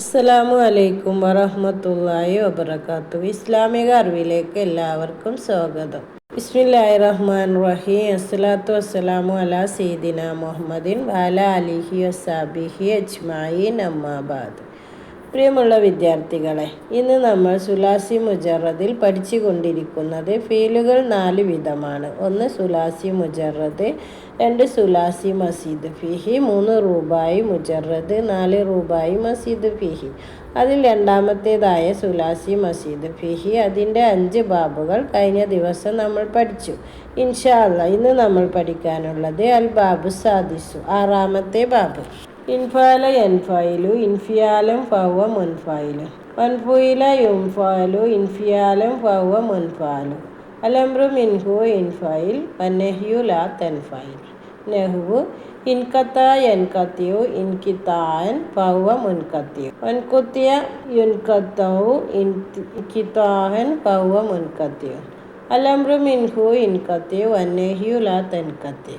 അസ്സലാമു അലൈക്കും വറഹ്മത്തുള്ളാഹി വബർക്കാത്തു ഇസ്ലാമിക അറിവിലേക്ക് എല്ലാവർക്കും സ്വാഗതം. ബിസ്മില്ലാഹി റഹ്മാൻ റഹീം. അസ്സലാത്തു വസ്സലാമു അലാ സീദിന മുഹമ്മദിൻ വാല അലിഹി വസാബിഹി അജ്മായി അമ്മാബാദ്. പ്രിയമുള്ള വിദ്യാർത്ഥികളെ ഇന്ന് നമ്മൾ സുലാസി മുജറദിൽ പഠിച്ചുകൊണ്ടിരിക്കുന്നത് ഫീലുകൾ നാല് വിധമാണ്. ഒന്ന് സുലാസി മുജറദ് രണ്ട് സുലാസി മസീദ് ഫിഹി മൂന്ന് റൂബായി മുജറദ് നാല് റൂബായി മസീദ് ഫിഹി. അതിൽ രണ്ടാമത്തേതായ സുലാസി മസീദ് ഫിഹി അതിന്റെ അഞ്ച് ബാബുകൾ കഴിഞ്ഞ ദിവസം നമ്മൾ പഠിച്ചു. ഇൻഷാല്ല ഇന്ന് നമ്മൾ പഠിക്കാനുള്ളത് അൽ ബാബു സാദിസു ആറാമത്തെ ബാബ്. ഇൻഫാല എൻഫായിലു ഇൻഫിയാലം ഫവ മുൻഫായിലു വൻഫുയില യുംഫാലു ഇൻഫിയാലം ഫവ മുൻഫാലു അലംറു മിൻഹു ഇൻഫായിൽ വന്നഹ്യു ലാ തെൻഫായിൽ നെഹ്വു ഇൻകത്ത എൻകത്തിയു ഇൻകിത്താൻ ഫവ മുൻകത്തിയു വൻകുത്തിയ യുൻകത്തവു ഇൻകിത്താഹൻ ഫവ മുൻകത്തിയു അലംറു മിൻഹു ഇൻകത്തിയു വന്നഹ്യു ലാ തൻകത്തി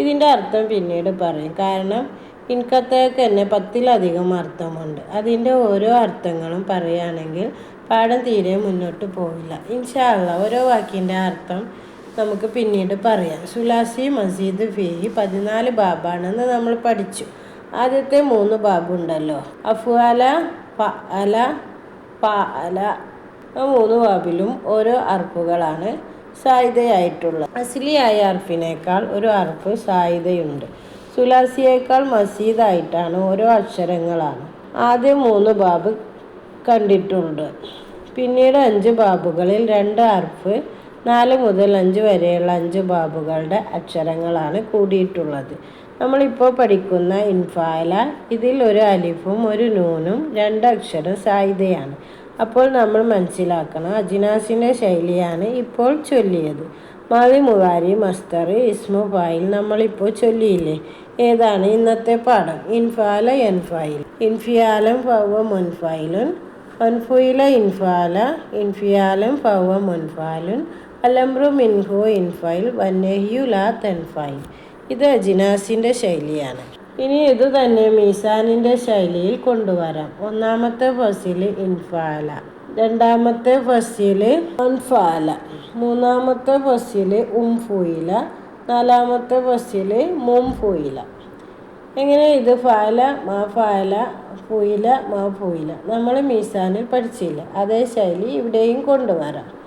ഇതിന്റെ അർത്ഥം പിന്നീട് പറയും. കാരണം ഇൻകത്തേക്ക് തന്നെ പത്തിലധികം അർത്ഥമുണ്ട്. അതിന്റെ ഓരോ അർത്ഥങ്ങളും പറയുകയാണെങ്കിൽ പാഠം തീരെ മുന്നോട്ട് പോവില്ല. ഇൻഷാല്ല ഓരോ വാക്കിന്റെ അർത്ഥം നമുക്ക് പിന്നീട് പറയാം. സുലാസി മസീദ് ഫിഹി പതിനാല് ബാബാണെന്ന് നമ്മൾ പഠിച്ചു. ആദ്യത്തെ മൂന്ന് ബാബുണ്ടല്ലോ. അഫ്വാല പ അല പ അല. ആ മൂന്ന് ബാബിലും ഓരോ അർപ്പുകളാണ് സായിതയായിട്ടുള്ളത്. അസിലിയായ അർപ്പിനേക്കാൾ ഒരു അർപ്പ് സായിതയുണ്ട്. സുലാസിയേക്കാൾ മസീദായിട്ടാണ് ഓരോ അക്ഷരങ്ങളാണ്. ആദ്യം മൂന്ന് ബാബ് കണ്ടിട്ടുണ്ട്. പിന്നീട് അഞ്ച് ബാബുകളിൽ രണ്ട് അർഫ് നാല് മുതൽ അഞ്ച് വരെയുള്ള അഞ്ച് ബാബുകളുടെ അക്ഷരങ്ങളാണ് കൂടിയിട്ടുള്ളത്. നമ്മളിപ്പോൾ പഠിക്കുന്ന ഇൻഫാല ഇതിൽ ഒരു അലിഫും ഒരു നൂനും രണ്ട് അക്ഷരം സായിതയാണ്. അപ്പോൾ നമ്മൾ മനസ്സിലാക്കണം അജിനാസിന്റെ ശൈലിയാണ് ഇപ്പോൾ ചൊല്ലിയത്. മാതി മുവാരി മസ്തർ ഇസ്മു ഫായിൽ നമ്മളിപ്പോൾ ചൊല്ലിയില്ലേ? ഏതാണ് ഇന്നത്തെ പാഠം? ഇൻഫാല എൻഫായിൽ ഇൻഫിയാലം ഫവ മുൻഫായിലുൻ വൻഫുയില ഇൻഫാല. ഇൻഫിയാലം ഫവ മുൻഫാലുൻ. അലംറു മിൻഹു ഇൻഫൈൽ. വന്നഹ്യു ലാ തെൻഫായിൽ ഇത് അജിനാസിന്റെ ശൈലിയാണ്. ഇനി ഇത് തന്നെ മീസാനിന്റെ ശൈലിയിൽ കൊണ്ടുവരാം. ഒന്നാമത്തെ ഫസിൽ ഇൻഫാല. രണ്ടാമത്തെ ഫസിൽ അൻഫാല. മൂന്നാമത്തെ ഫസിൽ ഉംഫുയില. നാലാമത്തെ ഫസിൽ മുംഫുയില. എങ്ങനെ ഇത്? ഫാല മാ ഫാല ഫുയില മാ ഫുയില. നമ്മൾ മീസാനിൽ പഠിച്ചില്ല. അതേ ശൈലി ഇവിടെയും കൊണ്ടുവരാം.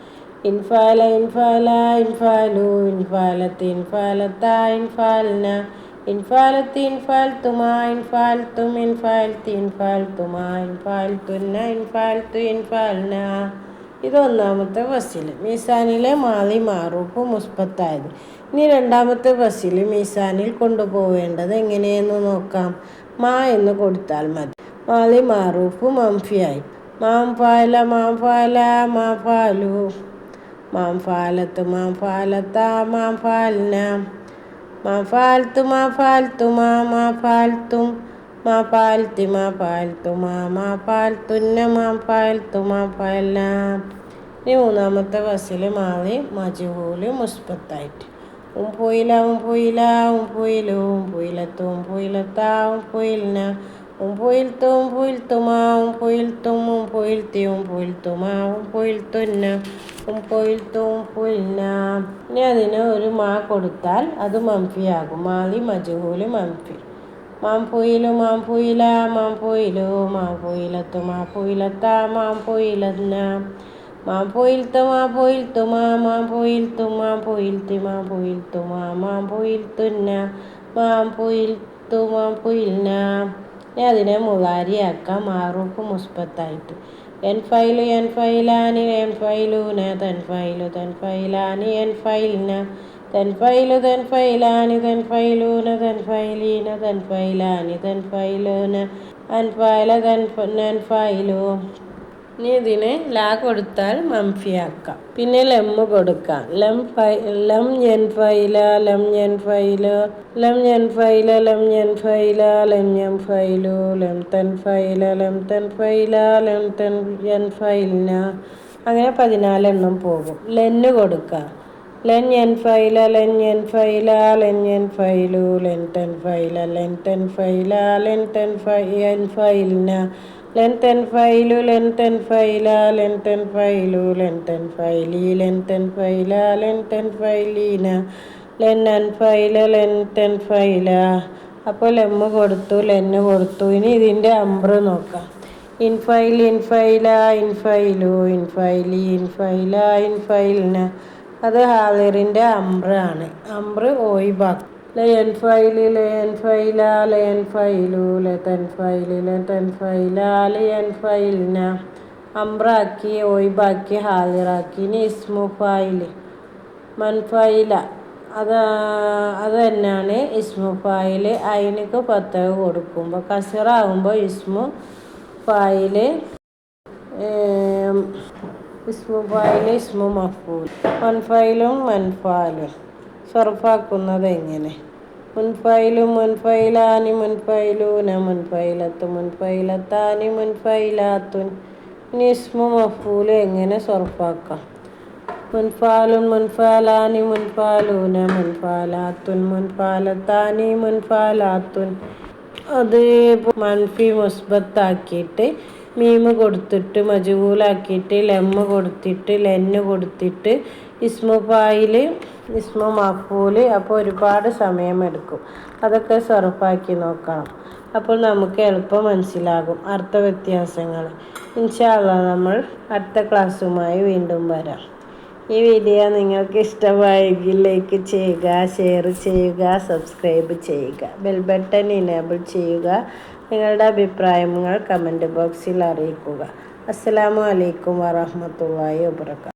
ഇൻഫാല ഇൻഫാല ഇൻഫാലു ഇൻഫാലത്ത് ഇൻഫാലത്ത ഇൻഫാലിന. ഇൻഫാലത്ത് ഇൻഫാൽത്തുമാ ഇൻഫാൽത്തും ഇൻഫാൽത്തി ഇൻഫാൽത്തുമാ ഇൻഫാൽത്തുന്ന ഇൻഫാൽത്തു ഇൻഫാൽന. ഇതൊന്നാമത്തെ ബസ്സിൽ മീസാനിലെ മാലി മാറൂപ്പ് മുസ്ബത്തായത്. ഇനി രണ്ടാമത്തെ ബസ്സിൽ മീസാനിൽ കൊണ്ടുപോവേണ്ടത് എങ്ങനെയെന്ന് നോക്കാം. മാ എന്ന് കൊടുത്താൽ മതി. മാലി മാറൂപ്പ് മംഫിയായി. മാം ഫാല മാം ഫാല മാ ഫാലു മാം ഫാലത്ത് മാം മാം മാ ഫാൽത്തു മാ ഫാൽത്തു മാ മാ ഫാൽത്തും. മാ ഫാൽത്തി മാ ഫാൽത്തു മാ മാ ഫാൽത്തുന്ന മാ ഫാൽത്തു മാ ഫാല ഇനി മൂന്നാമത്തെ ബസ്സിൽ മാളി മജുഹൂൽ മുസ്ബത്തായിട്ട്. ഉം പോയില ഉം പോയില ഉം പോയിലും പോയിലത്തും പോയിലത്താവും ഉം പോയിലത്ത ഉം പോയിലിന ഉം പോയിൽത്തു ഉം un ഉം un ഉം പോയിൽത്തി ഉം പോയിൽത്തുമാ ഉം പോയിൽത്തുന്ന ഉം പോയിൽത്തു പോയിലിന ഇനി അതിന് ഒരു മാ കൊടുത്താൽ അത് മംഫിയാകും മാളി മജുഹൂൽ മംഫി മാം മാംപൊയില മാം മാംപൊയിലത്തു മാംപൊയിലത്ത പോയിലു മാം മാംപൊയിൽത്തു മാ മാംപൊയിൽത്തു മാംപൊയിൽത്തി മാംപൊയിൽത്തു മാ മാംപൊയിൽത്തുന്ന മാ പോയിൽത്തു ഇനി അതിനെ മുതാരിയാക്കാം മാറൂഫ് മുസ്ബത്തായിട്ട്. എൻ ഫൈലു എൻ ഫൈലാനി എൻ ഫൈലൂന തൻ ഫൈലു തൻ ഫൈലാനി എൻ ഫൈലിന തൻ ഫൈലു തൻ ഫൈലാനി തൻ ഫൈലൂന തൻ ഫൈലീന തൻ ഫൈലാനി തൻ ഫൈലൂന. അൻ ഫൈല തൻ ഫൈലു. ഇനി ഇതിന് ലാ കൊടുത്താൽ മംഫിയാക്കാം പിന്നെ ലമ്മ് കൊടുക്കാം. ലം ഫൈ ലം ഞൻ ഫൈല ലം ഞൻ ഫൈല ലം ഞൻ ഫൈല ലം ഞൻ ഫൈല ലം ഞൻ ഫൈലു ലം തൻ ഫൈല ലം തൻ ഫൈല ലം തൻ ഞൻ ഫൈലിന. അങ്ങനെ പതിനാലെണ്ണം പോകും. ലെന്ന് കൊടുക്കാം. ലെൻ എൻ ഫൈല ലെൻ എൻ ഫൈല ലെൻ എൻ ഫൈലു ലെൻ തൻ ഫൈല ലെൻ തൻ ഫൈല ലെൻ തൻ ഫൈ എൻ ഫൈലിന. ലെൻ തെൻ ഫൈലു ലെൻ തെൻ ഫൈല ലെൻ തെൻ ഫൈലു ലെൻ തെൻ ഫൈലി ലെൻ തെൻ ഫൈല ലെൻ തെൻ ഫൈലീന ലെൻ അൻ ഫൈല ലെൻ തെൻ ഫൈല അപ്പോൾ ലെമ്മ് കൊടുത്തു ലെന്ന് കൊടുത്തു ഇനി ഇതിന്റെ അമ്പ്ര നോക്കാം ഇൻഫൈൽ ഇൻഫൈല ഇൻഫൈലു ഇൻഫൈലി ഇൻഫൈല ഇൻഫൈലിന അത് ഹാലിറിന്റെ അമ്പ്ര ആണ്. അമ്പ്ര ഓയിബാക്കും ലയൻ ഫൈലി ലയൻ ഫൈല ലയൻ ഫൈലു ലതൻ ഫൈൽ ലതൻ ഫൈല ലയൻ ഫൈലിന. അമ്രാക്കി ഒയ്ബാക്കി നിസ്മു ഇസ്മു മൻ മൻഫൈല അത് അത് തന്നെയാണ് ഇസ്മു ഫായിൽ അതിനൊക്കെ പത്തക കൊടുക്കുമ്പോൾ കസിറാകുമ്പോൾ ഇസ്മു ഫായിൽ ഇസ്മു ഫായിൽ ഇസ്മു മഫൂൽ. മൻഫൈലും മൻഫാലും സർഫാക്കുന്നത് എങ്ങനെ? മുൻഫൈലും മുൻഫൈലാനി മുൻഫൈലൂന മുൻഫൈലത്ത് മുൻഫൈലത്താനി മുൻഫൈലാത്തുൻ. നിസ്മു മഫൂൽ എങ്ങനെ സർഫാക്കാം മുൻഫാലുൻ മുൻഫാലാനി മുൻഫാലൂന മുൻഫാലാത്തുൻ മുൻഫാലത്താനി മുൻഫാലാത്തുൻ. അത് മൻഫി മുസ്ബത്താക്കിയിട്ട് മീമ് കൊടുത്തിട്ട് മജുകൂലാക്കിയിട്ട് ലെമ്മ് കൊടുത്തിട്ട് ലെന്ന് കൊടുത്തിട്ട് ഇസ്മുഫായിൽ ഇസ്മു മഫൂൽ അപ്പോൾ ഒരുപാട് സമയമെടുക്കും. അതൊക്കെ സെർഫാക്കി നോക്കണം. അപ്പോൾ നമുക്ക് എളുപ്പം മനസ്സിലാകും അർത്ഥ വ്യത്യാസങ്ങൾ ഇൻഷാല്ല നമ്മൾ അടുത്ത ക്ലാസ്സുമായി വീണ്ടും വരാം. ഈ വീഡിയോ നിങ്ങൾക്ക് ഇഷ്ടമായെങ്കിൽ ലൈക്ക് ചെയ്യുക ഷെയർ ചെയ്യുക സബ്സ്ക്രൈബ് ചെയ്യുക ബെൽ ബട്ടൺ ഇനേബിൾ ചെയ്യുക നിങ്ങളുടെ അഭിപ്രായങ്ങൾ കമന്റ് ബോക്സിൽ അറിയിക്കുക. അസ്സാം വലൈക്കും വാഹമത്തല്ലാ വാബർക്കാത്തു